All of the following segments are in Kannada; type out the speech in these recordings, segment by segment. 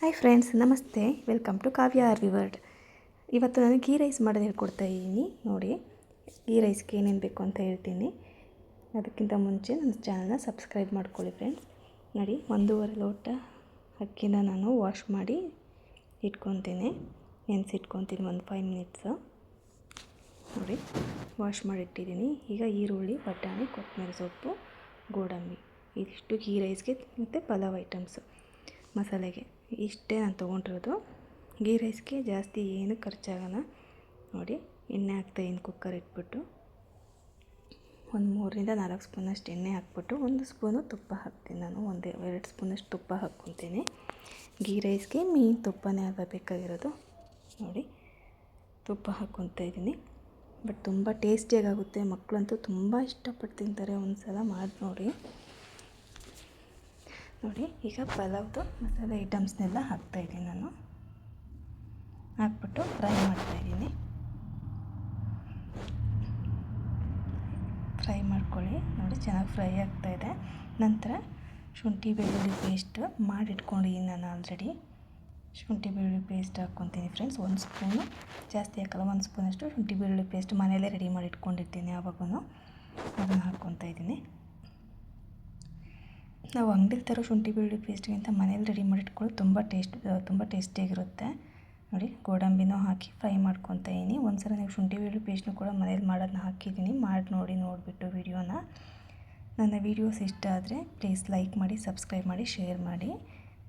ಹಾಯ್ ಫ್ರೆಂಡ್ಸ್ ನಮಸ್ತೆ. ವೆಲ್ಕಮ್ ಟು ಕಾವ್ಯ ಆರ್ವಿ ಇವತ್ತು ನಾನು ಗೀ ರೈಸ್ ಮಾಡೋದು ಹೇಳ್ಕೊಡ್ತಾ ಇದ್ದೀನಿ. ನೋಡಿ ಗೀ ರೈಸ್ಗೆ ಏನೇನು ಬೇಕು ಅಂತ ಹೇಳ್ತೀನಿ. ಅದಕ್ಕಿಂತ ಮುಂಚೆ ನನ್ನ ಚಾನಲ್ನ ಸಬ್ಸ್ಕ್ರೈಬ್ ಮಾಡ್ಕೊಳ್ಳಿ ಫ್ರೆಂಡ್ಸ್ ನೋಡಿ, ಒಂದೂವರೆ ಲೋಟ ಅಕ್ಕಿನ ನಾನು ವಾಶ್ ಮಾಡಿ ಇಟ್ಕೊತೀನಿ ನೆನೆಸಿಟ್ಕೊತೀನಿ ಒಂದು ಫೈವ್ ಮಿನಿಟ್ಸು ನೋಡಿ ವಾಶ್ ಮಾಡಿ ಇಟ್ಟಿದ್ದೀನಿ ಈಗ ಈರುಳ್ಳಿ, ಬಟಾಣಿ, ಕೊತ್ತಂಬರಿ ಸೊಪ್ಪು, ಗೋಡಂಬಿ. ಇದಿಷ್ಟು ಗೀ ರೈಸ್ಗೆ ಮತ್ತು ಪಲಾವ್ ಐಟಮ್ಸು ಮಸಾಲೆಗೆ. ಇಷ್ಟೇ ನಾನು ತೊಗೊಂಡಿರೋದು. ಗೀ ರೈಸ್ಗೆ ಜಾಸ್ತಿ ಏನು ಖರ್ಚಾಗಲ್ಲ. ನೋಡಿ, ಎಣ್ಣೆ ಹಾಕ್ತಾಯಿದ್ದೀನಿ ಕುಕ್ಕರ್ ಇಟ್ಬಿಟ್ಟು. ಒಂದು ಮೂರರಿಂದ ನಾಲ್ಕು ಸ್ಪೂನಷ್ಟು ಎಣ್ಣೆ ಹಾಕ್ಬಿಟ್ಟು, ಒಂದು ಸ್ಪೂನು ತುಪ್ಪ ಹಾಕ್ತೀನಿ ನಾನು. ಒಂದು, ಎರಡು ಸ್ಪೂನಷ್ಟು ತುಪ್ಪ ಹಾಕ್ಕೊತೀನಿ. ಗೀ ರೈಸ್ಗೆ ಮೀನು ತುಪ್ಪನೇ ಅಲ್ವಾ ಬೇಕಾಗಿರೋದು. ನೋಡಿ, ತುಪ್ಪ ಹಾಕ್ಕೊತಾ ಇದ್ದೀನಿ. ಬಟ್ ತುಂಬ ಟೇಸ್ಟಿಯಾಗುತ್ತೆ ಮಕ್ಕಳಂತೂ ತುಂಬ ಇಷ್ಟಪಟ್ಟು ತಿಂತಾರೆ. ಒಂದು ಸಲ ಮಾಡಿ ನೋಡಿ ನೋಡಿ, ಈಗ ಪಲಾವ್ದು ಮಸಾಲೆ ಐಟಮ್ಸ್ನೆಲ್ಲ ಹಾಕ್ತಾಯಿದ್ದೀನಿ ನಾನು. ಹಾಕ್ಬಿಟ್ಟು ಫ್ರೈ ಮಾಡ್ತಾಯಿದ್ದೀನಿ ಫ್ರೈ ಮಾಡ್ಕೊಳ್ಳಿ. ನೋಡಿ, ಚೆನ್ನಾಗಿ ಫ್ರೈ ಆಗ್ತಾಯಿದೆ ನಂತರ ಶುಂಠಿ, ಬೆಳ್ಳುಳ್ಳಿ ಪೇಸ್ಟ್ ಮಾಡಿಟ್ಕೊಂಡಿದ್ದೀನಿ ನಾನು ಆಲ್ರೆಡಿ. ಶುಂಠಿ, ಬೆಳ್ಳುಳ್ಳಿ ಪೇಸ್ಟ್ ಹಾಕ್ಕೊತೀನಿ ಫ್ರೆಂಡ್ಸ್. ಒಂದು ಸ್ಪೂನು, ಜಾಸ್ತಿ ಹಾಕಲ್ಲ, ಒಂದು ಸ್ಪೂನಷ್ಟು ಶುಂಠಿ, ಬೆಳ್ಳುಳ್ಳಿ ಪೇಸ್ಟ್ ಮನೆಯಲ್ಲೇ ರೆಡಿ ಮಾಡಿ ಇಟ್ಕೊಂಡಿರ್ತೀನಿ ಯಾವಾಗೂ ಅದನ್ನು ಹಾಕ್ಕೊತಾ ಇದ್ದೀನಿ. ನಾವು ಅಂಗಡಿಲಿ ತರೋ ಶುಂಠಿ ಬೆಳ್ಳುಳ್ಳಿ ಪೇಸ್ಟ್ಗಿಂತ ಮನೇಲಿ ರೆಡಿ ಮಾಡಿಟ್ಕೊಳ್ಳೋದು ತುಂಬ ಟೇಸ್ಟ್ ತುಂಬ ಟೇಸ್ಟಿಯಾಗಿರುತ್ತೆ ನೋಡಿ, ಗೋಡಂಬಿನೂ ಹಾಕಿ ಫ್ರೈ ಮಾಡ್ಕೊತಾ ಇದ್ದೀನಿ. ಒಂದು ಸಲ ನೀವು ಶುಂಠಿ ಬೆಳ್ಳುಳ್ಳಿ ಪೇಸ್ಟ್ನು ಕೂಡ ಮನೇಲಿ ಮಾಡೋದನ್ನ ಹಾಕಿದ್ದೀನಿ. ಮಾಡಿ ನೋಡಿ, ನೋಡಿಬಿಟ್ಟು ವಿಡಿಯೋನ. ನನ್ನ ವೀಡಿಯೋಸ್ ಇಷ್ಟ ಆದರೆ ಪ್ಲೀಸ್ ಲೈಕ್ ಮಾಡಿ ಸಬ್ಸ್ಕ್ರೈಬ್ ಮಾಡಿ ಶೇರ್ ಮಾಡಿ.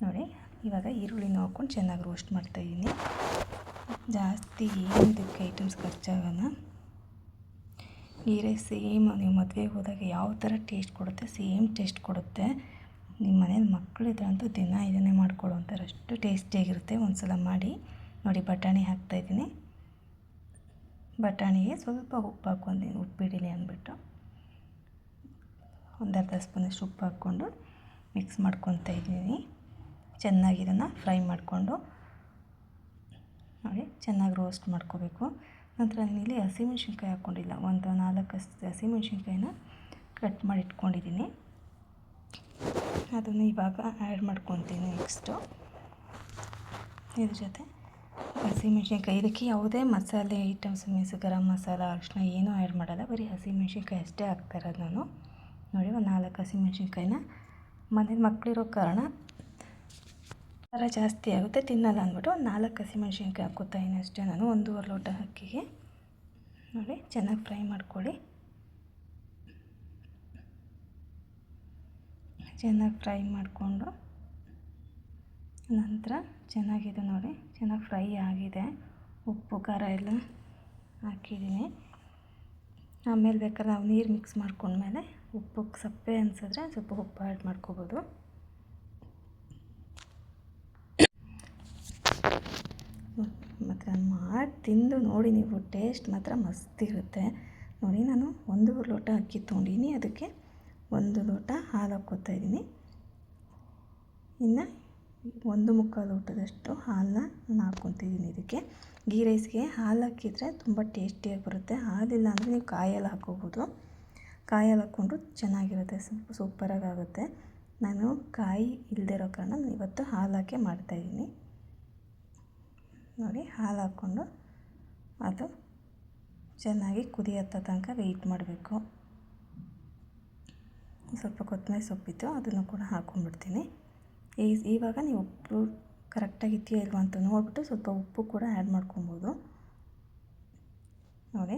ನೋಡಿ, ಇವಾಗ ಈರುಳ್ಳಿನ ಹಾಕ್ಕೊಂಡು ಚೆನ್ನಾಗಿ ರೋಸ್ಟ್ ಮಾಡ್ತಾಯಿದ್ದೀನಿ ಜಾಸ್ತಿ ಏನು ಇದಕ್ಕೆ ಐಟಮ್ಸ್ ಖರ್ಚಾಗಲ್ಲ. ಈ ರೈಸ್ ಸೇಮ್ ನೀವು ಮದುವೆಗೆ ಹೋದಾಗ ಯಾವ ಥರ ಟೇಸ್ಟ್ ಕೊಡುತ್ತೆ? ಸೇಮ್ ಟೇಸ್ಟ್ ಕೊಡುತ್ತೆ. ನಿಮ್ಮ ಮನೇಲಿ ಮಕ್ಕಳಿದ್ರಂತೂ ದಿನ ಇದನ್ನೇ ಮಾಡ್ಕೊಡು ಅಷ್ಟು ಟೇಸ್ಟಿಯಾಗಿರುತ್ತೆ. ಒಂದು ಸಲ ಮಾಡಿ ನೋಡಿ, ಬಟಾಣಿ ಹಾಕ್ತಾಯಿದ್ದೀನಿ ಬಟಾಣಿಗೆ ಸ್ವಲ್ಪ ಉಪ್ಪು ಹಾಕ್ಕೊಂತೀನಿ, ಉಪ್ಪು ಬಿಡಿಲಿ ಅಂದ್ಬಿಟ್ಟು. ಒಂದು ಅರ್ಧ ಸ್ಪೂನಷ್ಟು ಉಪ್ಪು ಹಾಕ್ಕೊಂಡು ಮಿಕ್ಸ್ ಮಾಡ್ಕೊತಾ ಇದ್ದೀನಿ. ಚೆನ್ನಾಗಿ ಇದನ್ನು ಫ್ರೈ ಮಾಡಿಕೊಂಡು ನೋಡಿ, ಚೆನ್ನಾಗಿ ರೋಸ್ಟ್ ಮಾಡ್ಕೋಬೇಕು. ನಂತರ ನಾನಿಲ್ಲಿ ಹಸಿಮೆಣ್ಸಿನ್ಕಾಯಿ ಹಾಕ್ಕೊಂಡಿಲ್ಲ ಒಂದು ನಾಲ್ಕು ಹಸಿ ಹಸಿಮೆಣ್ಸಿನ್ಕಾಯಿನ ಕಟ್ ಮಾಡಿ ಇಟ್ಕೊಂಡಿದ್ದೀನಿ. ಅದನ್ನು ಇವಾಗ ಆ್ಯಡ್ ಮಾಡ್ಕೊತೀನಿ ನೆಕ್ಸ್ಟು ಇದ್ರ ಜೊತೆ ಹಸಿಮೆಣ್ಸಿನ್ಕಾಯಿ. ಇದಕ್ಕೆ ಯಾವುದೇ ಮಸಾಲೆ ಐಟಮ್ಸ್ ಮೀನ್ಸ್ ಗರಂ ಮಸಾಲ ಅರಿಶಿನ ಏನೂ ಆ್ಯಡ್ ಮಾಡಲ್ಲ. ಬರೀ ಹಸಿಮೆಣ್ಸಿನ್ಕಾಯಿ ಅಷ್ಟೇ ಹಾಕ್ತಾ ನಾನು. ನೋಡಿ, ಒಂದು ನಾಲ್ಕು ಹಸಿಮೆಣ್ಸಿನ್ಕಾಯಿನ. ಮನೇಲಿ ಮಕ್ಕಳಿರೋ ಕಾರಣ ಖಾರ ಜಾಸ್ತಿ ಆಗುತ್ತೆ, ತಿನ್ನಲ್ಲ ಅಂದ್ಬಿಟ್ಟು ಒಂದು ನಾಲ್ಕು ಹಸಿಮೆಣ್ಸಿನ್ಕಾಯಿ ಇದ್ದೀನಿ ಅಷ್ಟೇ ನಾನು. ಒಂದೂವರೆ ಲೋಟ ಅಕ್ಕಿಗೆ. ನೋಡಿ, ಚೆನ್ನಾಗಿ ಫ್ರೈ ಮಾಡ್ಕೊಳ್ಳಿ. ಚೆನ್ನಾಗಿ ಫ್ರೈ ಮಾಡಿಕೊಂಡು ನಂತರ ಚೆನ್ನಾಗಿದೆ ನೋಡಿ, ಚೆನ್ನಾಗಿ ಫ್ರೈ ಆಗಿದೆ. ಉಪ್ಪು, ಖಾರ ಎಲ್ಲ ಹಾಕಿದ್ದೀನಿ. ಆಮೇಲೆ ಬೇಕಾದ್ರೆ ನಾವು ನೀರು ಮಿಕ್ಸ್ ಮಾಡ್ಕೊಂಡ್ಮೇಲೆ ಉಪ್ಪು ಸಪ್ಪೆ ಅನಿಸಿದ್ರೆ ಸ್ವಲ್ಪ ಉಪ್ಪು ಆ್ಯಡ್ ಮಾಡ್ಕೋಬೋದು. ನಾನು ಮಾಡಿ ತಿಂದು ನೋಡಿ ನೀವು ಟೇಸ್ಟ್ ಮಾತ್ರ ಮಸ್ತ್ ಇರುತ್ತೆ. ನೋಡಿ ನಾನು ಒಂದೂವರೆ ಲೋಟ ಅಕ್ಕಿ ತೊಗೊಂಡಿನಿ, ಅದಕ್ಕೆ ಒಂದು ಲೋಟ ಹಾಲು ಹಾಕ್ಕೋತಾ ಇದ್ದೀನಿ. ಇನ್ನು ಒಂದು ಮುಕ್ಕಾಲು ಲೋಟದಷ್ಟು ಹಾಲನ್ನ ನಾನು ಹಾಕ್ಕೊತಿದ್ದೀನಿ ಇದಕ್ಕೆ. ಗೀ ರೈಸ್ಗೆ ಹಾಲು ಹಾಕಿದರೆ ತುಂಬ ಟೇಸ್ಟಿಯಾಗಿ ಬರುತ್ತೆ. ಹಾಲಿಲ್ಲ ಅಂದರೆ ನೀವು ಕಾಯಲ್ಲಿ ಹಾಕ್ಕೋಬೋದು. ಕಾಯಲ್ಲಿ ಹಾಕ್ಕೊಂಡು ಚೆನ್ನಾಗಿರುತ್ತೆ ಸ್ವಲ್ಪ ಸೂಪರಾಗಿ ಆಗುತ್ತೆ ನಾನು ಕಾಯಿ ಇಲ್ಲದೆ ಇರೋ ಕಾರಣ ನಾನು ಇವತ್ತು ಹಾಲು ಹಾಕಿ ಮಾಡ್ತಾಯಿದ್ದೀನಿ ನೋಡಿ, ಹಾಲು ಹಾಕ್ಕೊಂಡು ಅದು ಚೆನ್ನಾಗಿ ಕುದಿಯತ್ತ ತನಕ ವೆಯ್ಟ್ ಮಾಡಬೇಕು. ಸ್ವಲ್ಪ ಕೊತ್ತಂಬರಿ ಸೊಪ್ಪಿತ್ತು, ಅದನ್ನು ಕೂಡ ಹಾಕ್ಕೊಂಡ್ಬಿಡ್ತೀನಿ ಈ, ಇವಾಗ ನೀವು ಉಪ್ಪು ಕರೆಕ್ಟಾಗಿ ಇದೆಯಾ ಇಲ್ವಾ ಅಂತ ನೋಡಿಬಿಟ್ಟು ಸ್ವಲ್ಪ ಉಪ್ಪು ಕೂಡ ಆ್ಯಡ್ ಮಾಡ್ಕೊಬೋದು. ನೋಡಿ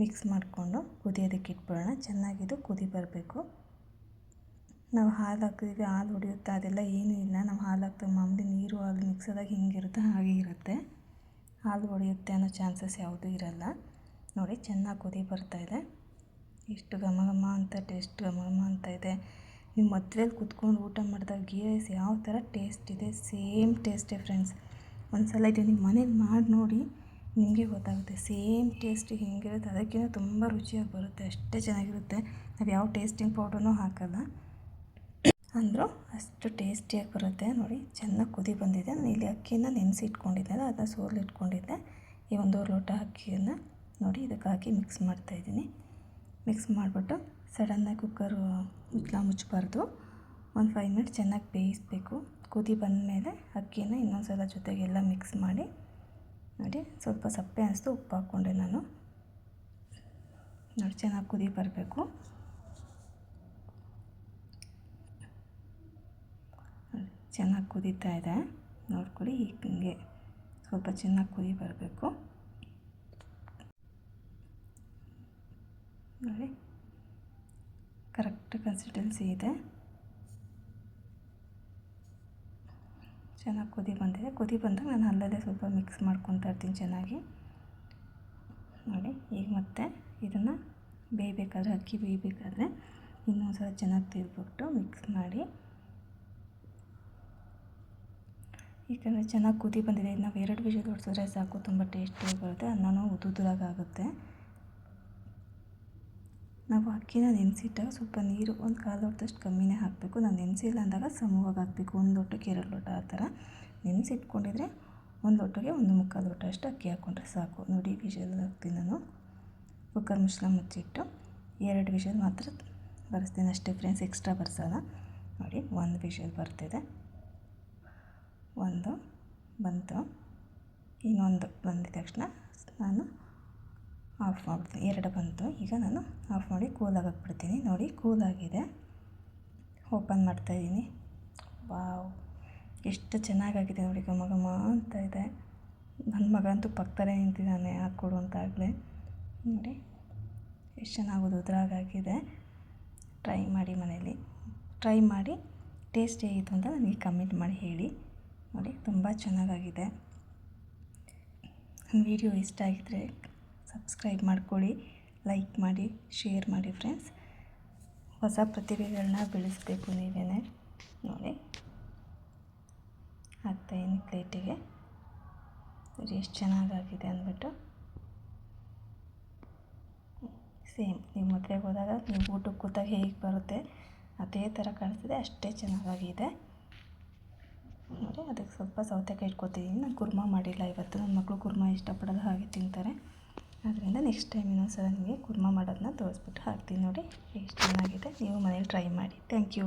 ಮಿಕ್ಸ್ ಮಾಡಿಕೊಂಡು ಕುದಿಯೋದಕ್ಕೆ ಇಟ್ಬಿಡೋಣ, ಚೆನ್ನಾಗಿದ್ದು ಕುದಿ ಬರಬೇಕು. ನಾವು ಹಾಲು ಹಾಕಿದ್ವಿ ಹಾಲು ಹೊಡೆಯುತ್ತೆ ಅದೆಲ್ಲ ಏನೂ ಇಲ್ಲ, ನಾವು ಹಾಲು ಹಾಕ್ತೀವಿ ಮಾಮೂಲಿ ನೀರು ಹಾಲು ಮಿಕ್ಸ್ ಹಿಂಗಿರುತ್ತೆ ಹೆಂಗಿರುತ್ತೆ ಹಾಗೆ ಇರುತ್ತೆ. ಹಾಲು ಹೊಡೆಯುತ್ತೆ ಅನ್ನೋ ಚಾನ್ಸಸ್ ಯಾವುದೂ ಇರಲ್ಲ. ನೋಡಿ, ಚೆನ್ನಾಗಿ ಕುದಿ ಬರ್ತಾಯಿದೆ ಎಷ್ಟು ಘಮ ಘಮ ಅಂತ, ಟೇಸ್ಟ್ ಘಮ ಘಮ ಅಂತ ಇದೆ. ನೀವು ಮದುವೆಲಿ ಕುತ್ಕೊಂಡು ಊಟ ಮಾಡಿದಾಗ ಗೀ ರೈಸ್ ಯಾವ ಥರ ಟೇಸ್ಟ್ ಇದೆ? ಸೇಮ್ ಟೇಸ್ಟೇ ಫ್ರೆಂಡ್ಸ್. ಒಂದು ಸಲ ಇದು ನಿಮ್ಮ ಮನೇಲಿ ಮಾಡಿ ನೋಡಿ ನಿಮಗೆ ಗೊತ್ತಾಗುತ್ತೆ. ಸೇಮ್ ಟೇಸ್ಟ್ ಹೆಂಗಿರುತ್ತೆ. ಅದಕ್ಕಿಂತ ತುಂಬ ರುಚಿಯಾಗಿ ಬರುತ್ತೆ. ಅಷ್ಟೇ ಚೆನ್ನಾಗಿರುತ್ತೆ. ನಾವು ಯಾವ ಟೇಸ್ಟಿಂಗ್ ಪೌಡ್ರೂ ಹಾಕಲ್ಲ. ಅಂದರೂ ಅಷ್ಟು ಟೇಸ್ಟಿಯಾಗಿ ಬರುತ್ತೆ. ನೋಡಿ, ಚೆನ್ನಾಗಿ ಕುದಿ ಬಂದಿದೆ. ನಾನು ಇಲ್ಲಿ ಅಕ್ಕಿನ ನೆನೆಸಿ ಇಟ್ಕೊಂಡಿದ್ದೆನಲ್ಲ ಅದನ್ನ ಸೋಲು ಇಟ್ಕೊಂಡಿದ್ದೆ ಈ ಒಂದು ಲೋಟ ಅಕ್ಕಿಯನ್ನು ನೋಡಿ ಇದಕ್ಕೆ ಹಾಕಿ ಮಿಕ್ಸ್ ಮಾಡ್ತಾಯಿದ್ದೀನಿ ಮಿಕ್ಸ್ ಮಾಡಿಬಿಟ್ಟು ಸಡನ್ನಾಗಿ ಕುಕ್ಕರು ಮುಚ್ಚಲ ಮುಚ್ಚಬಾರ್ದು. ಒಂದು ಫೈವ್ ಮಿನಿಟ್ಸ್ ಚೆನ್ನಾಗಿ ಬೇಯಿಸಬೇಕು. ಕುದಿ ಬಂದಮೇಲೆ ಅಕ್ಕಿನ ಇನ್ನೊಂದು ಸಲ ಜೊತೆಗೆಲ್ಲ ಮಿಕ್ಸ್ ಮಾಡಿ, ನೋಡಿ ಸ್ವಲ್ಪ ಸಪ್ಪೆ ಅನಿಸ್ತು, ಉಪ್ಪು ಹಾಕ್ಕೊಂಡೆ ನಾನು. ನೋಡಿ, ಚೆನ್ನಾಗಿ ಕುದಿ ಬರಬೇಕು. ಚೆನ್ನಾಗಿ ಕುದೀತಾ ಇದೆ. ನೋಡ್ಕೊಳ್ಳಿ, ಹಿಂಗೆ ಸ್ವಲ್ಪ ಚೆನ್ನಾಗಿ ಕುದಿ ಬರಬೇಕು. ನೋಡಿ. ಕರೆಕ್ಟ್ ಕನ್ಸಿಸ್ಟೆನ್ಸಿ ಇದೆ. ಚೆನ್ನಾಗಿ ಕುದಿ ಬಂದಿದೆ. ಕುದಿ ಬಂದಾಗ ನಾನು ಅಲ್ಲದೆ ಸ್ವಲ್ಪ ಮಿಕ್ಸ್ ಮಾಡ್ಕೊತಾ ಇರ್ತೀನಿ ಚೆನ್ನಾಗಿ. ನೋಡಿ, ಈಗ ಮತ್ತೆ ಇದನ್ನು ಬೇಯಬೇಕಾದ್ರೆ, ಅಕ್ಕಿ ಬೇಯಬೇಕಾದ್ರೆ ಇನ್ನೊಂದು ಸಲ ಚೆನ್ನಾಗಿ ತಿರ್ಬಿಟ್ಟು ಮಿಕ್ಸ್ ಮಾಡಿ. ಈಗ ಚೆನ್ನಾಗಿ ಕುದಿ ಬಂದಿದೆ. ನಾವು ಎರಡು ವಿಷಯ ಹೊಡ್ಸಿದ್ರೆ ಸಾಕು, ತುಂಬ ಟೇಸ್ಟಿಯಾಗಿ ಬರುತ್ತೆ. ಅನ್ನನೂ ಉದುರಾಗುತ್ತೆ ನಾವು ಅಕ್ಕಿನ ನೆನೆಸಿಟ್ಟಾಗ ಸ್ವಲ್ಪ ನೀರು ಒಂದು ಕಾಲು ಲೋಟದಷ್ಟು ಕಮ್ಮಿನೇ ಹಾಕಬೇಕು. ನಾನು ನೆನೆಸಿಲ್ಲ ಅಂದಾಗ ಸಮವಾಗಿ ಹಾಕಬೇಕು. ಒಂದು ಲೋಟಕ್ಕೆ ಎರಡು ಲೋಟ ಆ ಥರ. ನೆನೆಸಿಟ್ಕೊಂಡಿದ್ರೆ ಒಂದು ಲೋಟಗೆ ಒಂದು ಮುಕ್ಕಾಲು ಲೋಟ ಅಷ್ಟು ಅಕ್ಕಿ ಹಾಕ್ಕೊಂಡ್ರೆ ಸಾಕು. ನೋಡಿ ವಿಷಲ್ ಹಾಕ್ತೀನಿ ನಾನು. ಕುಕ್ಕರ್ ಮುಚ್ಚಳ ಮುಚ್ಚಿಟ್ಟು ಎರಡು ವಿಷಲ್ ಮಾತ್ರ ಬರೆಸ್ತೀನಿ. ಅಷ್ಟೇ ಫ್ರೆಂಡ್ಸ್ ಎಕ್ಸ್ಟ್ರಾ ಬರ್ಸೋಲ್ಲ. ನೋಡಿ, ಒಂದು ವಿಷಲ್ ಬರ್ತಿದೆ. ಒಂದು ಬಂತು. ಇನ್ನೊಂದು ಬಂದಿದ ತಕ್ಷಣ ನಾನು ಆಫ್ ಮಾಡ್ತೀನಿ ಎರಡು ಬಂತು. ಈಗ ನಾನು ಆಫ್ ಮಾಡಿ ಕೂಲಾಗಿ ಹಾಕ್ಬಿಡ್ತೀನಿ ನೋಡಿ ಕೂಲಾಗಿದೆ ಓಪನ್ ಮಾಡ್ತಾಯಿದ್ದೀನಿ ವಾವ್ ಎಷ್ಟು ಚೆನ್ನಾಗಾಗಿದೆ ನೋಡಿ ಘಮ ಅಂತ ಇದೆ. ನನ್ನ ಮಗ ಅಂತೂ ಪಕ್ಕದಲ್ಲೇ ನಿಂತಿದ್ದಾನೆ. ಹಾಕ್ಕೊಡು ಅಂತಾಗಲೇ ನೋಡಿ ಎಷ್ಟು ಚೆನ್ನಾಗಿ ಉದ್ರಾಗಾಗಿದೆ ಟ್ರೈ ಮಾಡಿ ಮನೇಲಿ. ಟ್ರೈ ಮಾಡಿ ಟೇಸ್ಟ್ ಹೇಗಿತ್ತು ಅಂತ ನನಗೆ ಕಮೆಂಟ್ ಮಾಡಿ ಹೇಳಿ. ನೋಡಿ, ತುಂಬ ಚೆನ್ನಾಗಾಗಿದೆ. ವಿಡಿಯೋ ಇಷ್ಟ ಆಗಿದ್ದರೆ ಸಬ್ಸ್ಕ್ರೈಬ್ ಮಾಡ್ಕೊಳ್ಳಿ, ಲೈಕ್ ಮಾಡಿ, ಶೇರ್ ಮಾಡಿ ಫ್ರೆಂಡ್ಸ್. ಹೊಸ ಪ್ರತಿಭೆಗಳನ್ನ ಬೆಳೆಸಬೇಕು ನೀವೇ ನೋಡಿ. ಹಾಕ್ತಾಯಿನಿ ಪ್ಲೇಟಿಗೆ. ಎಷ್ಟು ಚೆನ್ನಾಗಾಗಿದೆ ಅಂದ್ಬಿಟ್ಟು. ಸೇಮ್, ನೀವು ಮದುವೆಗೆ ಹೋದಾಗ ನೀವು ಊಟಕ್ಕೆ ಕೂತಾಗ ಹೇಗೆ ಬರುತ್ತೆ, ಅದೇ ಥರ ಕಾಣಿಸ್ತಿದೆ, ಅಷ್ಟೇ ಚೆನ್ನಾಗಾಗಿದೆ. ನೋಡಿ, ಅದಕ್ಕೆ ಸ್ವಲ್ಪ ಸೌತೆಕಾಯಿ ಇಟ್ಕೊತಿದ್ದೀನಿ. ನಾನು ಕುರ್ಮಾ ಮಾಡಿಲ್ಲ ಇವತ್ತು. ನನ್ನ ಮಕ್ಕಳು ಕುರ್ಮಾ ಇಷ್ಟಪಡೋದು ಹಾಗೆ ತಿಂತಾರೆ. ಅದರಿಂದ ನೆಕ್ಸ್ಟ್ ಟೈಮ್ ಇನ್ನೊಂದು ಸಲ ನಿಮಗೆ ಕುರ್ಮ ಮಾಡೋದನ್ನ ತೋರಿಸ್ಬಿಟ್ಟು ಹಾಕ್ತೀನಿ ನೋಡಿ ಎಷ್ಟು ಚೆನ್ನಾಗಿದೆ. ನೀವು ಮನೇಲಿ ಟ್ರೈ ಮಾಡಿ. Thank you